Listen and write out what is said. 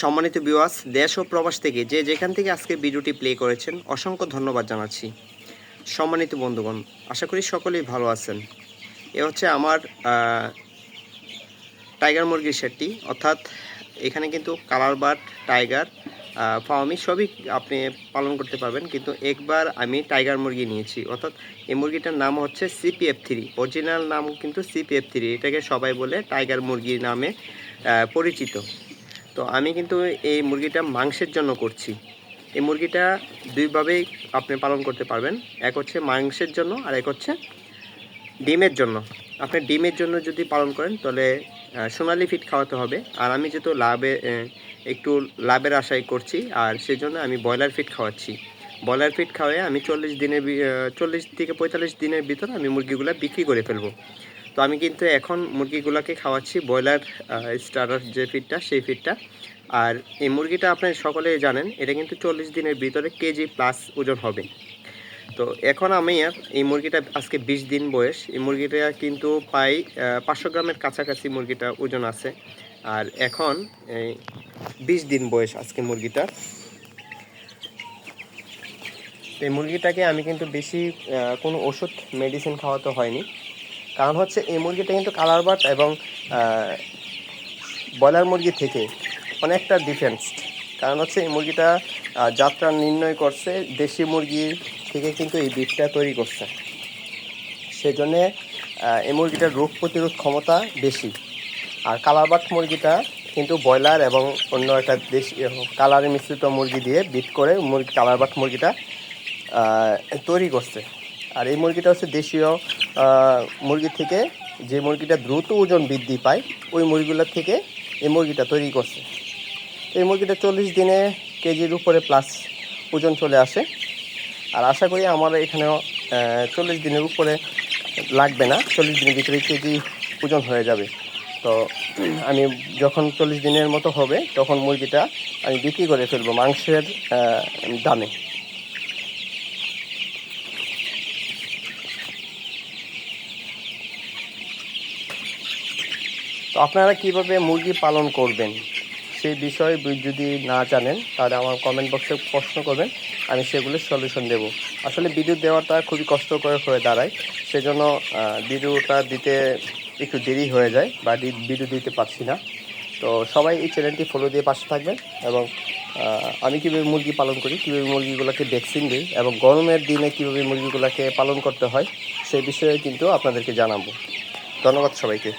সম্মানিত বিওয়াস দেশ ও প্রবাস থেকে যে যেখান থেকে আজকে ভিডিওটি প্লে করেছেন, অসংখ্য ধন্যবাদ জানাচ্ছি। সম্মানিত বন্ধুগণ, আশা করি সকলেই ভালো আছেন। এ হচ্ছে আমার টাইগার মুরগির সেটটি। অর্থাৎ এখানে কিন্তু কালার বার্ড টাইগার ফাওয়ামি সবই আপনি পালন করতে পারবেন। কিন্তু একবার আমি টাইগার মুরগি নিয়েছি। অর্থাৎ এই মুরগিটার নাম হচ্ছে সিপিএফ থ্রি অরিজিনাল নাম কিন্তু সিপিএফ থ্রি এটাকে সবাই বলে টাইগার মুরগি নামে পরিচিত। তো আমি কিন্তু এই মুরগিটা মাংসের জন্য করছি। এই মুরগিটা দুইভাবেই আপনি পালন করতে পারবেন। এক হচ্ছে মাংসের জন্য আর এক হচ্ছে ডিমের জন্য। আপনি ডিমের জন্য যদি পালন করেন, তাহলে সোনালি ফিট খাওয়াতে হবে। আর আমি যেহেতু লাভে একটু লাভের আশাই করছি, আর সেই জন্য আমি ব্রয়লার ফিট খাওয়াচ্ছি। ব্রয়লার ফিট খাওয়াই আমি চল্লিশ দিনের চল্লিশ থেকে পঁয়তাল্লিশ দিনের ভিতর আমি মুরগিগুলো বিক্রি করে ফেলব। তো আমি কিন্তু এখন মুরগিগুলোকে খাওয়াচ্ছি, ব্রয়লার স্টার্টার যে ফিডটা সেই ফিডটা আর এই মুরগিটা আপনার সকলে জানেন, এটা কিন্তু চল্লিশ দিনের ভিতরে কেজি প্লাস ওজন হবে। তো এখন আমি আর এই মুরগিটা আজকে বিশ দিন বয়স। এই মুরগিটা কিন্তু প্রায় পাঁচশো গ্রামের কাছাকাছি মুরগিটা ওজন আছে। আর এখন এই বিশ দিন বয়স আজকে মুরগিটা। এই মুরগিটাকে আমি কিন্তু বেশি কোনো ওষুধ মেডিসিন খাওয়াতে হয়নি। কারণ হচ্ছে এই মুরগিটা কিন্তু কালার বাট এবং ব্রয়লার মুরগি থেকে অনেকটা ডিফারেন্স কারণ হচ্ছে এই মুরগিটা যাত্রা নির্ণয় করছে দেশি মুরগি থেকে কিন্তু এই বিটটা তৈরি করছে। সেজন্যে এই মুরগিটার রোগ প্রতিরোধ ক্ষমতা বেশি। আর কালারবাট মুরগিটা কিন্তু ব্রয়লার এবং অন্য একটা দেশি কালারে মিশ্রিত মুরগি দিয়ে বিট করে মুরগি কালারবাট মুরগিটা তৈরি করছে। আর এই মুরগিটা হচ্ছে দেশীয় মুরগি থেকে যে মুরগিটা দ্রুত ওজন বৃদ্ধি পায়, ওই মুরগিগুলোর থেকে এই মুরগিটা তৈরি করছে। এই মুরগিটা চল্লিশ দিনে কেজির উপরে প্লাস ওজন চলে আসে। আর আশা করি আমার এখানেও চল্লিশ দিনের উপরে লাগবে না, চল্লিশ দিনের ভিতরে কেজি ওজন হয়ে যাবে। তো আমি যখন চল্লিশ দিনের মতো হবে, তখন মুরগিটা আমি বিক্রি করে ফেলব মাংসের দামে। আপনারা কীভাবে মুরগি পালন করবেন? সেই বিষয়ে যদি না জানেন, তাহলে আমার কমেন্ট বক্সে প্রশ্ন করবেন, আমি সেগুলোর সলিউশন দেব। আসলে বিদ্যুৎ দেওয়াটা খুবই কষ্টকর হয়ে দাঁড়ায়, সেজন্য ভিডিওটা দিতে একটু দেরি হয়ে যায়, বা বিদ্যুৎ দিতে পারছি না। তো সবাই এই চ্যানেলটি ফলো দিয়ে পাশে থাকবেন এবং আমি কীভাবে মুরগি পালন করি, কীভাবে মুরগিগুলোকে ভ্যাকসিন দিই এবং গরমের দিনে কীভাবে মুরগিগুলোকে পালন করতে হয়, সেই বিষয়ে কিন্তু আপনাদেরকে জানাব। ধন্যবাদ সবাইকে।